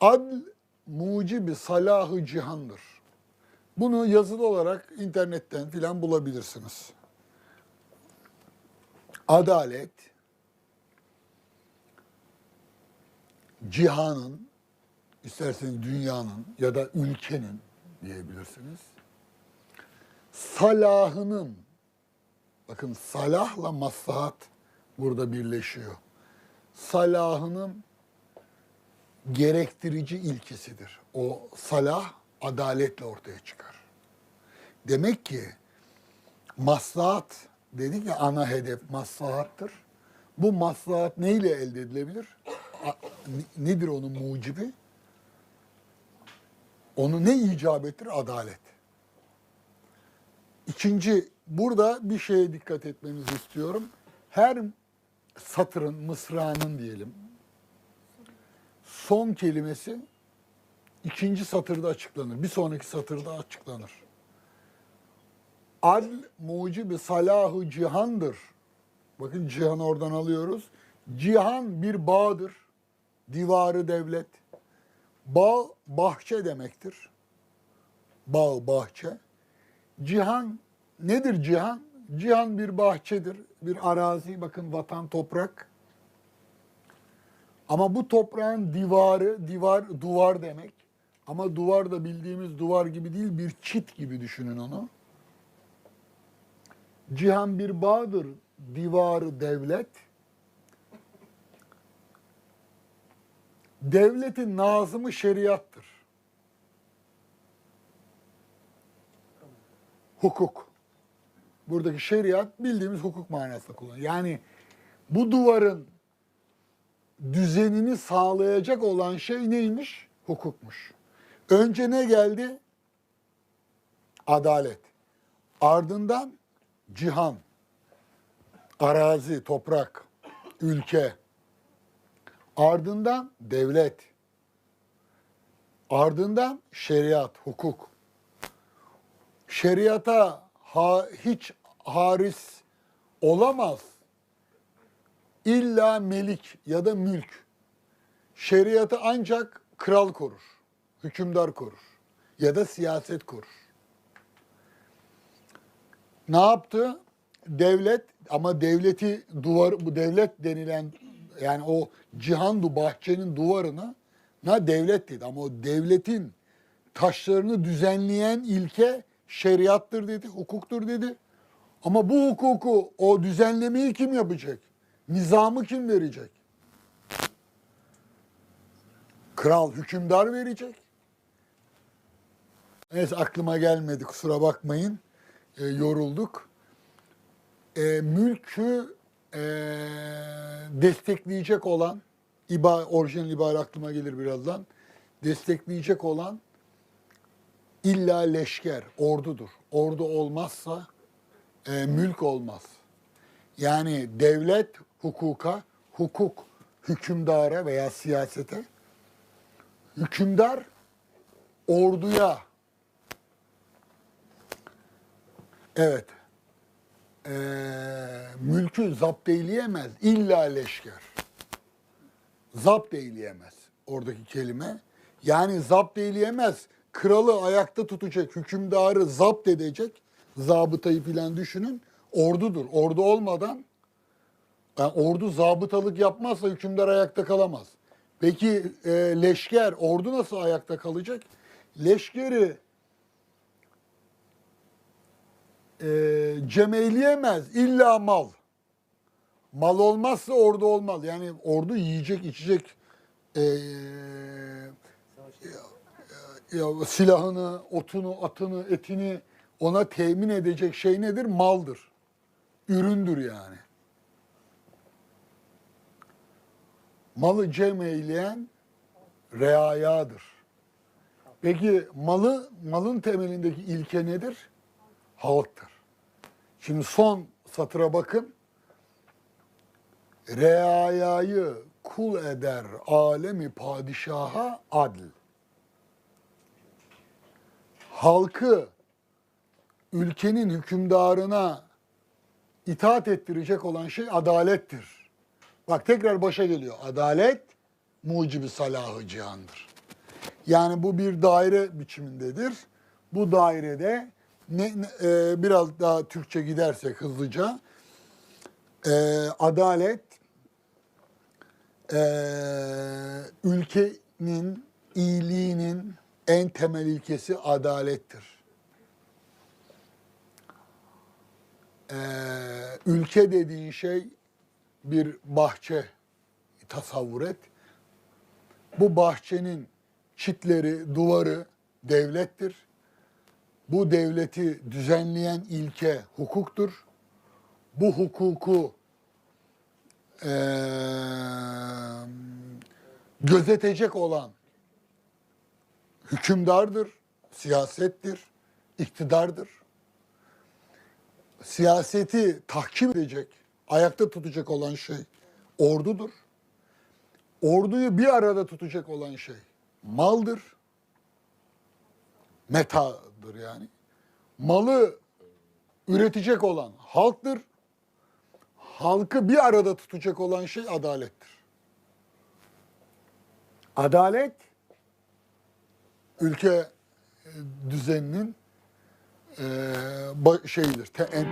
Adl mucibi salahı cihandır. Bunu yazılı olarak internetten filan bulabilirsiniz. Adalet, cihanın, isterseniz dünyanın ya da ülkenin diyebilirsiniz. Salahının, bakın salahla maslahat burada birleşiyor. Salahının gerektirici ilkesidir. O salah adaletle ortaya çıkar. Demek ki maslahat dedik ya ana hedef maslahattır. Bu maslahat neyle elde edilebilir? Nedir onun mucibi? Onu ne icap ettirir? Adalet. İkinci, burada bir şeye dikkat etmenizi istiyorum. Her satırın, mısranın diyelim, son kelimesi ikinci satırda açıklanır. Bir sonraki satırda açıklanır. Adl mucibi salahı cihandır. Bakın cihanı oradan alıyoruz. Cihan bir bağdır. Divarı devlet. Bağ, bahçe demektir. Bağ, bahçe. Cihan nedir cihan? Cihan bir bahçedir, bir arazi, bakın vatan, toprak. Ama bu toprağın divarı, divar, duvar demek. Ama duvar da bildiğimiz duvar gibi değil, bir çit gibi düşünün onu. Cihan bir bağdır, divarı devlet. Devletin nazımı şeriattır. Hukuk. Buradaki şeriat bildiğimiz hukuk manasında kullanılıyor. Yani bu duvarın düzenini sağlayacak olan şey neymiş? Hukukmuş. Önce ne geldi? Adalet. Ardından cihan, arazi, toprak, ülke. Ardından devlet. Ardından şeriat, hukuk. Şeriata ha, hiç haris olamaz. İlla melik ya da mülk. Şeriatı ancak kral korur, hükümdar korur ya da siyaset korur. Ne yaptı? Devlet ama devleti duvar bu devlet denilen yani o cihandu bahçenin duvarını na devlet dedi ama o devletin taşlarını düzenleyen ilke şeriattır dedi, hukuktur dedi. Ama bu hukuku, o düzenlemeyi kim yapacak? Nizamı kim verecek? Kral, hükümdar verecek. Neyse aklıma gelmedi kusura bakmayın. E, yorulduk. E, mülkü e, destekleyecek olan, iba, orijinal ibare aklıma gelir birazdan. Destekleyecek olan illa leşker, ordudur. Ordu olmazsa e, mülk olmaz. Yani devlet hukuka, hukuk hükümdara veya siyasete, hükümdar orduya, evet, e, mülkü zapt eyleyemez, illa leşker. Zapt eyleyemez oradaki kelime. Yani zapt eyleyemez, kralı ayakta tutacak, hükümdarı zapt edecek, zabıtayı filan düşünün, ordudur. Ordu olmadan, yani ordu zabıtalık yapmazsa hükümdar ayakta kalamaz. Peki e, leşker, ordu nasıl ayakta kalacak? Leşkeri e, cemeyleyemez, illa mal. Mal olmazsa ordu olmaz. Yani ordu yiyecek, içecek, e, ya silahını, otunu, atını, etini ona temin edecek şey nedir? Maldır. Üründür yani. Malı cem eyleyen reayadır. Peki malı, malın temelindeki ilke nedir? Halktır. Şimdi son satıra bakın. Reayayı kul eder alemi padişaha adl. Halkı ülkenin hükümdarına itaat ettirecek olan şey adalettir. Bak tekrar başa geliyor. Adalet mucibi salahı cihandır. Yani bu bir daire biçimindedir. Bu dairede ne, ne- e, biraz daha Türkçe gidersek hızlıca e, adalet e, ülkenin iyiliğinin en temel ilkesi adalettir. E, ülke dediğin şey bir bahçe tasavvur et. Bu bahçenin çitleri, duvarı devlettir. Bu devleti düzenleyen ilke hukuktur. Bu hukuku eee, gözetecek olan hükümdardır, siyasettir, iktidardır. Siyaseti tahkim edecek, ayakta tutacak olan şey ordudur. Orduyu bir arada tutacak olan şey maldır. Metadır yani. Malı üretecek olan halktır. Halkı bir arada tutacak olan şey adalettir. Adalet ülke e, düzeninin e, şeyidir. te-